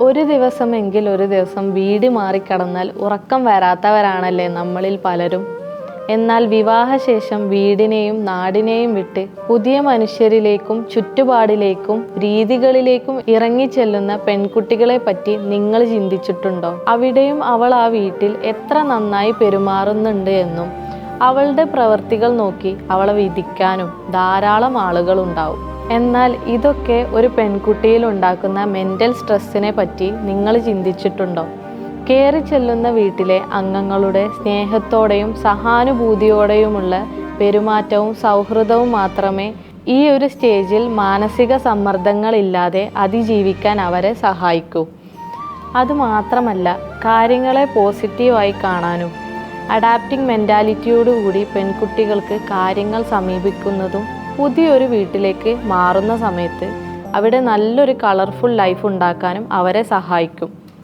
ഒരു ദിവസമെങ്കിൽ ഒരു ദിവസം വീട് മാറിക്കടന്നാൽ ഉറക്കം വരാത്തവരാണല്ലേ നമ്മളിൽ പലരും. എന്നാൽ വിവാഹശേഷം വീടിനെയും നാടിനെയും വിട്ട് പുതിയ മനുഷ്യരിലേക്കും ചുറ്റുപാടിലേക്കും രീതികളിലേക്കും ഇറങ്ങിച്ചെല്ലുന്ന പെൺകുട്ടികളെ പറ്റി നിങ്ങൾ ചിന്തിച്ചിട്ടുണ്ടോ? അവിടെയും അവൾ ആ വീട്ടിൽ എത്ര നന്നായി പെരുമാറുന്നുണ്ട് എന്നും അവളുടെ പ്രവർത്തികൾ നോക്കി അവളെ വിധിക്കാനും ധാരാളം ആളുകളുണ്ടാവും. എന്നാൽ ഇതൊക്കെ ഒരു പെൺകുട്ടിയിൽ ഉണ്ടാക്കുന്ന മെന്റൽ സ്ട്രെസ്സിനെ പറ്റി നിങ്ങൾ ചിന്തിച്ചിട്ടുണ്ടോ? കയറി ചെല്ലുന്ന വീട്ടിലെ അംഗങ്ങളുടെ സ്നേഹത്തോടെയും സഹാനുഭൂതിയോടെയുമുള്ള പെരുമാറ്റവും സൗഹൃദവും മാത്രമേ ഈ ഒരു സ്റ്റേജിൽ മാനസിക സമ്മർദ്ദങ്ങളില്ലാതെ അതിജീവിക്കാൻ അവരെ സഹായിക്കൂ. അതുമാത്രമല്ല കാര്യങ്ങളെ പോസിറ്റീവായി കാണാനും അഡാപ്റ്റിംഗ് മെന്റാലിറ്റിയോടുകൂടി പെൺകുട്ടികൾക്ക് കാര്യങ്ങൾ സമീപിക്കുന്നതും പുതിയൊരു വീട്ടിലേക്ക് മാറുന്ന സമയത്ത് അവിടെ നല്ലൊരു കളർഫുൾ ലൈഫ് ഉണ്ടാക്കാനും അവരെ സഹായിക്കും.